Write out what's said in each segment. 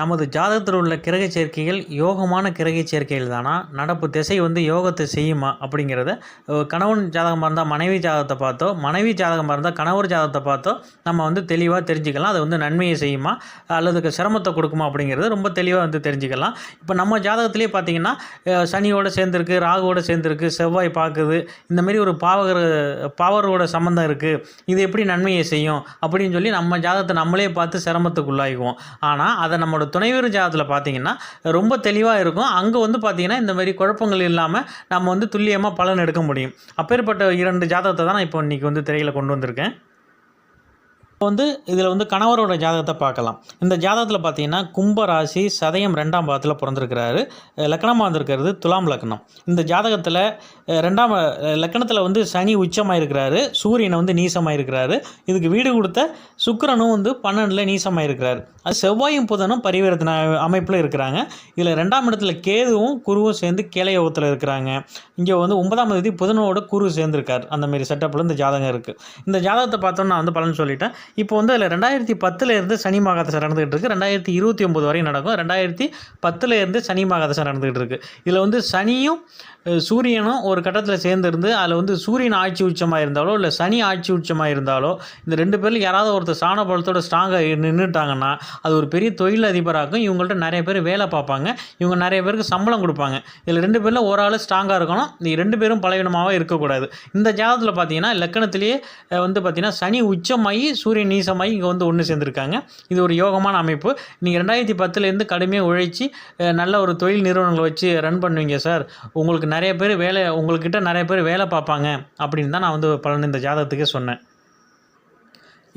நமது ஜாதகத்தில் உள்ள கிரக சேர்க்கைகள் யோகமான கிரக சேர்க்கைகள் தானா நடப்பு திசை வந்து யோகத்தை செய்யுமா? அப்படிங்கிறத கணவன் ஜாதகமாக இருந்தால் மனைவி ஜாதகத்தை பார்த்தோ மனைவி ஜாதகமாக இருந்தால் கணவர் ஜாதகத்தை பார்த்தோ நம்ம வந்து தெளிவாக தெரிஞ்சுக்கலாம். அது வந்து நன்மையை செய்யுமா? அல்லது சிரமத்தை கொடுக்குமா? அப்படிங்கிறது ரொம்ப தெளிவாக வந்து தெரிஞ்சுக்கலாம். இப்போ நம்ம ஜாதகத்திலே பார்த்தீங்கன்னா சனியோட சேர்ந்துருக்கு ராகுவோட சேர்ந்துருக்கு செவ்வாய் பார்க்குது. இந்தமாரி ஒரு பாவகர் பவரோட சம்மந்தம் இருக்குது இது எப்படி நன்மையை செய்யும்? அப்படின்னு சொல்லி நம்ம ஜாதகத்தை நம்மளே பார்த்து சிரமத்துக்குள்ளாகுவோம் ஆனால் அதை நம்மளோட துணைவர் ஜாதத்தில் பார்த்தீங்கன்னா ரொம்ப தெளிவாக இருக்கும். அங்கே வந்து பார்த்தீங்கன்னா இந்த மாதிரி குழப்பங்கள் இல்லாமல் நம்ம வந்து துல்லியமாக பலன் எடுக்க முடியும். அப்பேற்பட்ட இரண்டு ஜாதகத்தை தான் நான் இப்போ இன்றைக்கி வந்து திரையில் கொண்டு வந்திருக்கேன். வந்து இதில் வந்து கணவரோட ஜாதகத்தை பார்க்கலாம். இந்த ஜாதகத்தில் பார்த்தீங்கன்னா கும்ப ராசி சதயம் ரெண்டாம் பாதத்தில் பிறந்திருக்கிறாரு. லக்கணமாக லக்னமாக வந்திருக்கிறது துலாம் லக்னம் இந்த ஜாதகத்தில் ரெண்டாம் லக்கணத்தில் லக்னத்தில் வந்து சனி உச்சமாக இருக்கிறாரு சூரியனை வந்து நீசமாக இருக்கிறாரு இதுக்கு வீடு கொடுத்த சுக்கரனும் வந்து பன்னெண்டில் நீசமாக இருக்கிறாரு அது செவ்வாயும் புதனும் பரிவர்த்தனை அமைப்பில் இருக்கிறாங்க. இதில் ரெண்டாம் இடத்துல கேதுவும் குருவும் சேர்ந்து கேளையோகத்தில் இருக்கிறாங்க. இங்கே வந்து ஒன்பதாம் தேதி புதனோட குரு சேர்ந்திருக்கார். அந்தமாரி செட்டப்பில் இந்த ஜாதகம் இருக்குது இந்த ஜாதகத்தை பார்த்தோன்னா நான் வந்து பலன் சொல்லிட்டேன். இப்போ வந்து அதில் ரெண்டாயிரத்தி பத்துலேருந்து சனி மாகாதசை நடந்துகிட்டு இருக்கு. ரெண்டாயிரத்தி இருபத்தி ஒம்பது வரையும் நடக்கும். ரெண்டாயிரத்தி பத்தில் இருந்து சனி மாகாதசை நடந்துகிட்டு இருக்கு. இதில் வந்து சனியும் சூரியனும் ஒரு கட்டத்தில் சேர்ந்துருந்து அதில் வந்து சூரியன் ஆட்சி உச்சமாக இருந்தாலோ இல்லை சனி ஆட்சி உச்சமாக இருந்தாலோ இந்த ரெண்டு பேரில் யாராவது ஒருத்தர் சாண பலத்தோட ஸ்ட்ராங்காக நின்றுட்டாங்கன்னா அது ஒரு பெரிய தொழில் அதிபராகும் இவங்கள்ட்ட நிறைய பேர் வேலை பார்ப்பாங்க. இவங்க நிறைய பேருக்கு சம்பளம் கொடுப்பாங்க. இதில் ரெண்டு பேரில் ஒரு ஆள் ஸ்ட்ராங்காக இருக்கணும். நீ ரெண்டு பேரும் பலவீனமாகவே இருக்கக்கூடாது. இந்த ஜாதகத்தில் பார்த்தீங்கன்னா லக்கணத்திலேயே வந்து பார்த்தீங்கன்னா சனி உச்சமாகி சூரியன் நீசமாகி இங்கே வந்து ஒன்று சேர்ந்துருக்காங்க. இது ஒரு யோகமான அமைப்பு. நீங்கள் ரெண்டாயிரத்தி பத்துலேருந்து கடுமையாக உழைச்சி நல்ல ஒரு தொழில் நிறுவனங்களை வச்சு ரன் பண்ணுவீங்க சார் உங்களுக்கு நிறைய பேர் வேலை உங்கள்கிட்ட நிறைய பேர் வேலை பார்ப்பாங்க அப்படின்னு தான் நான் வந்து பலன் இந்த ஜாதகத்துக்கே சொன்னேன்.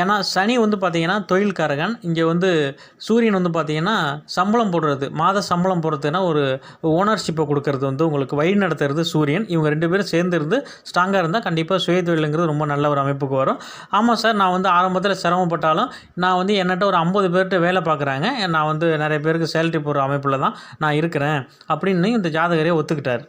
ஏன்னா சனி வந்து பார்த்தீங்கன்னா தொழில்காரகன். இங்கே வந்து சூரியன் வந்து பார்த்தீங்கன்னா சம்பளம் போடுறது மாத சம்பளம் போடுறதுன்னா ஒரு ஓனர்ஷிப்பை கொடுக்கறது வந்து உங்களுக்கு வழி நடத்துறது சூரியன். இவங்க ரெண்டு பேரும் சேர்ந்து இருந்து ஸ்ட்ராங்காக இருந்தால் கண்டிப்பாக சுய தொழிலுங்கிறது ரொம்ப நல்ல ஒரு அமைப்புக்கு வரும். ஆமாம் சார் நான் வந்து ஆரம்பத்தில் சிரமப்பட்டாலும் நான் வந்து என்னட்ட ஒரு ஐம்பது பேர்கிட்ட வேலை பார்க்குறாங்க நான் வந்து நிறைய பேருக்கு சேலரி போடுற அமைப்பில் தான் நான் இருக்கிறேன். அப்படின்னு இந்த ஜாதகரே ஒத்துக்கிட்டார்.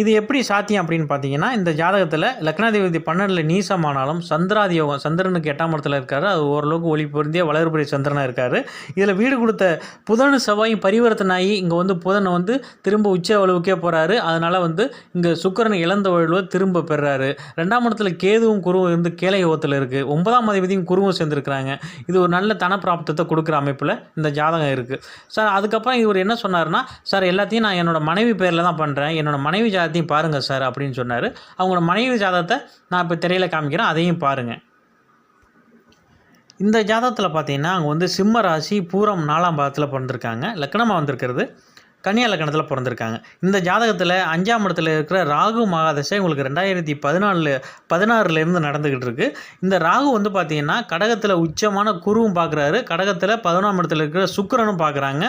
இது எப்படி சாத்தியம் அப்படின்னு பார்த்தீங்கன்னா இந்த ஜாதகத்தில் லக்னாதிபதி பன்னெண்டில் நீசமானாலும் சந்திராதி யோகம் சந்திரனுக்கு எட்டாம் இடத்துல இருக்காரு. அது ஓரளவுக்கு ஒளி பொருந்திய வளர்புரிய சந்திரனாக இருக்கார். இதில் வீடு கொடுத்த புதன் செவ்வாயும் பரிவர்த்தனை ஆகி இங்கே வந்து புதன் வந்து திரும்ப உச்ச அளவுக்கே போகிறாரு அதனால் வந்து இங்கே சுக்கரன் இழந்த வலுவை திரும்ப பெறாரு. ரெண்டாம் இடத்துல கேதுவும் குருவும் இருந்து கேளை யோகத்தில் இருக்குது ஒன்பதாம் அதிபதியும் குருவும் சேர்ந்துருக்கிறாங்க. இது ஒரு நல்ல தனப்பிராப்தத்தை கொடுக்குற அமைப்பில் இந்த ஜாதகம் இருக்குது சார் அதுக்கப்புறம் இவர் என்ன சொன்னார்னா சார் எல்லாத்தையும் நான் என்னோட மனைவி பேரில் தான் பண்ணுறேன் என்னோட மனைவி ஜாதத்தையும் பாருங்கள் சார் அப்படின்னு சொன்னார். அவங்களோட மனைவி ஜாதகத்தை நான் இப்போ திரையில் காமிக்கிறேன் அதையும் பாருங்கள் இந்த ஜாதகத்தில் பார்த்தீங்கன்னா அவங்க வந்து சிம்ம ராசி பூரம் நாலாம் பாதத்தில் பிறந்திருக்காங்க. லக்னமாக வந்திருக்கிறது. கன்னியா லக்கணத்தில் பிறந்திருக்காங்க. இந்த ஜாதகத்தில் அஞ்சாம் இடத்துல இருக்கிற ராகு மகாதசை உங்களுக்கு ரெண்டாயிரத்தி பதினாலு பதினாறுலேருந்து நடந்துக்கிட்டு இருக்கு. இந்த ராகு வந்து பார்த்தீங்கன்னா கடகத்தில் உச்சமான குருவும் பார்க்குறாரு கடகத்தில் பதினொன்றாம் இடத்துல இருக்கிற சுக்கரனும் பார்க்குறாங்க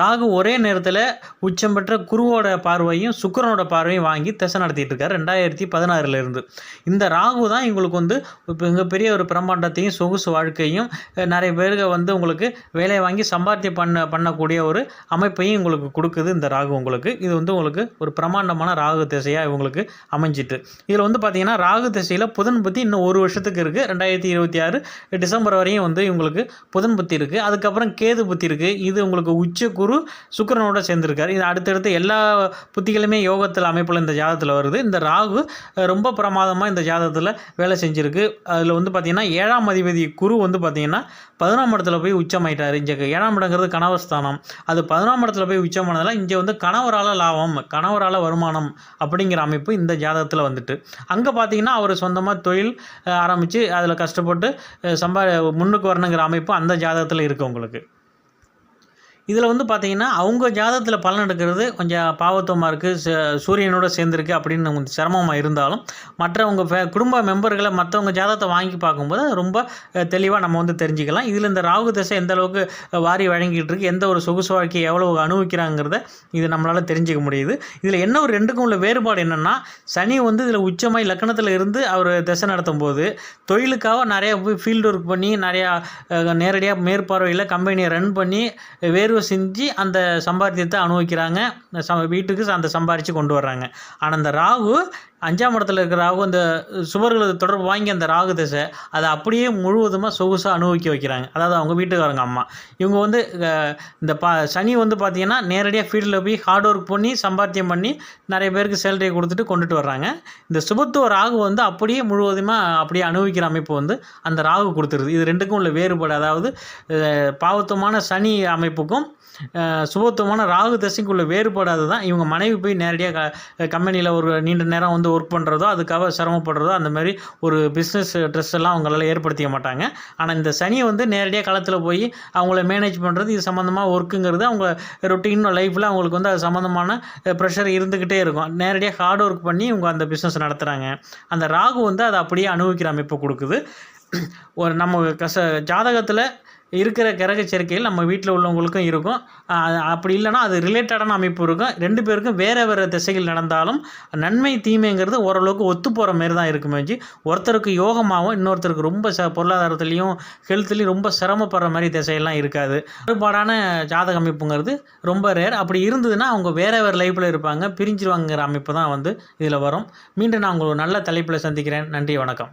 ராகு ஒரே நேரத்தில் உச்சம் பெற்ற குருவோட பார்வையும் சுக்கரனோட பார்வையும் வாங்கி திசை நடத்திட்டு இருக்காரு ரெண்டாயிரத்தி பதினாறுலேருந்து இந்த ராகு தான் இவங்களுக்கு வந்து இப்போ மிகப்பெரிய ஒரு பிரம்மாண்டத்தையும் சொகுசு வாழ்க்கையும் நிறைய பேருக்கு வந்து உங்களுக்கு வேலையை வாங்கி சம்பாத்தியம் பண்ண பண்ணக்கூடிய ஒரு அமைப்பையும் உங்களுக்கு இருக்குது இந்த ராகு உங்களுக்கு. இது வந்து உங்களுக்கு ஒரு பிரமாண்டமான ராகு திசையாக இவங்களுக்கு அமைஞ்சிட்டு. இதில் வந்து பார்த்தீங்கன்னா ராகு திசையில் புதன் புத்தி இன்னும் ஒரு வருஷத்துக்கு இருக்குது ரெண்டாயிரத்தி இருபத்தி ஆறு டிசம்பர் வரையும் வந்து இவங்களுக்கு புதன் புத்தி இருக்குது அதுக்கப்புறம் கேது புத்தி இருக்குது இது உங்களுக்கு உச்ச குரு சுக்கரனோட சேர்ந்துருக்காரு. இது அடுத்தடுத்து எல்லா புத்திகளுமே யோகத்தில் அமைப்பில் இந்த ஜாதத்தில் வருது. இந்த ராகு ரொம்ப பிரமாதமாக இந்த ஜாதகத்தில் வேலை செஞ்சுருக்கு. அதில் வந்து பார்த்திங்கன்னா ஏழாம் அதிபதி குரு வந்து பார்த்திங்கன்னா பதினொன்றாம் இடத்துல போய் உச்சமாயிட்டார். இங்கே ஏழாம் இடங்கிறது கனவஸ்தானம். அது பதினொன்றாம் இடத்துல போய் உச்சமானதில் இங்கே வந்து கணவரால் லாபம் கணவரால் வருமானம் அப்படிங்கிற அமைப்பு இந்த ஜாதகத்தில் வந்துட்டு. அங்கே பார்த்தீங்கன்னா அவர் சொந்தமாக தொழில் ஆரம்பித்து அதில் கஷ்டப்பட்டு சம்பா முன்னுக்கு வரணுங்கிற அமைப்பு அந்த ஜாதகத்தில் இருக்குது உங்களுக்கு. இதில் வந்து பார்த்தீங்கன்னா அவங்க ஜாதகத்தில் பலன் எடுக்கிறது கொஞ்சம் பாவத்துவமாக இருக்குது சூரியனோட சேர்ந்துருக்கு அப்படின்னு கொஞ்சம் சிரமமாக இருந்தாலும் மற்றவங்க ஃபே குடும்ப மெம்பர்களை மற்றவங்க ஜாதகத்தை வாங்கி பார்க்கும்போது ரொம்ப தெளிவாக நம்ம வந்து தெரிஞ்சுக்கலாம். இதில் இந்த ராகு திசை எந்த அளவுக்கு வாரி வழங்கிட்டு இருக்கு எந்த ஒரு சொகுசு வாழ்க்கையை எவ்வளோ அனுபவிக்கிறாங்கிறத இது நம்மளால் தெரிஞ்சுக்க முடியுது. இதில் என்ன ஒரு ரெண்டுக்கும் உள்ள வேறுபாடு என்னென்னா சனி வந்து இதில் உச்சமாய் லக்கணத்தில் இருந்து அவர் திசை நடத்தும் போது தொழிலுக்காக நிறையா போய் ஃபீல்டு ஒர்க் பண்ணி நிறையா நேரடியாக மேற்பார்வையில் கம்பெனியை ரன் பண்ணி வேறு வேர்வை செஞ்சு அந்த சம்பாத்தியத்தை அனுபவிக்கிறாங்க. ச வீட்டுக்கு அந்த சம்பாரித்து கொண்டு வர்றாங்க. ஆனால் அந்த ராகு அஞ்சாம் இடத்துல இருக்கிற ராகு அந்த சுவர்களது தொடர்பு வாங்கி அந்த ராகு திசை அதை அப்படியே முழுவதுமாக சொகுசாக அனுபவிக்க வைக்கிறாங்க. அதாவது அவங்க வீட்டுக்காரங்க அம்மா. இவங்க வந்து இந்த பா சனி வந்து பார்த்திங்கன்னா நேரடியாக ஃபீல்டில் போய் ஹார்ட் ஒர்க் பண்ணி சம்பாத்தியம் பண்ணி நிறைய பேருக்கு சேலரியை கொடுத்துட்டு கொண்டுட்டு வர்றாங்க. இந்த சுபத்துவ ராகு வந்து அப்படியே முழுவதுமாக அப்படியே அனுபவிக்கிற அமைப்பு வந்து அந்த ராகு கொடுத்துருது. இது ரெண்டுக்கும் உள்ள வேறுபாடு. அதாவது பாவத்துவமான சனி அமைப்புக்கும் சுபத்துவம் சுபத்துவமான ராகு தசைக்குள்ளே உள்ள வேறுபாடு அதுதான் இவங்க மனைவி போய் நேரடியாக க கம்பெனியில் ஒரு நீண்ட நேரம் வந்து ஒர்க் பண்ணுறதோ அதுக்காக சிரமப்படுறதோ அந்த மாதிரி ஒரு பிஸ்னஸ் ட்ரெஸ் எல்லாம் அவங்களால ஏற்படுத்திக்க மாட்டாங்க. ஆனால் இந்த சனியை வந்து நேரடியாக களத்தில் போய் அவங்கள மேனேஜ் பண்ணுறது இது சம்மந்தமாக ஒர்க்குங்கிறது அவங்க ரொட்டீன் லைஃப்பில் அவங்களுக்கு வந்து அது சம்மந்தமான ப்ரெஷர் இருந்துக்கிட்டே இருக்கும். நேரடியாக ஹார்ட் ஒர்க் பண்ணி இவங்க அந்த பிஸ்னஸ் நடத்துகிறாங்க அந்த ராகு வந்து அதை அப்படியே அனுபவிக்கிற அமைப்பு கொடுக்குது. ஒரு நம்ம கச ஜாதகத்தில் இருக்கிற கிரக சேர்க்கையில் நம்ம வீட்டில் உள்ளவங்களுக்கும் இருக்கும். அப்படி இல்லைன்னா அது ரிலேட்டடான அமைப்பு இருக்கும். ரெண்டு பேருக்கும் வேறு வேறு திசைகள் நடந்தாலும் நன்மை தீமைங்கிறது ஓரளவுக்கு ஒத்து போகிற மாரி தான் இருக்குமே ஒருத்தருக்கு யோகமாகவும் இன்னொருத்தருக்கு ரொம்ப ச பொருளாதாரத்துலேயும் ஹெல்த்லேயும் ரொம்ப சிரமப்படுற மாதிரி திசையெல்லாம் இருக்காது. மாறுபாடான ஜாதக அமைப்புங்கிறது ரொம்ப ரேர் அப்படி இருந்ததுன்னா அவங்க வேறு வேறு லைஃப்பில் இருப்பாங்க. பிரிஞ்சிருவாங்கிற அமைப்பு தான் வந்து இதில் வரும். மீண்டும் நான் உங்களுக்கு நல்ல தலைப்பில் சந்திக்கிறேன். நன்றி வணக்கம்.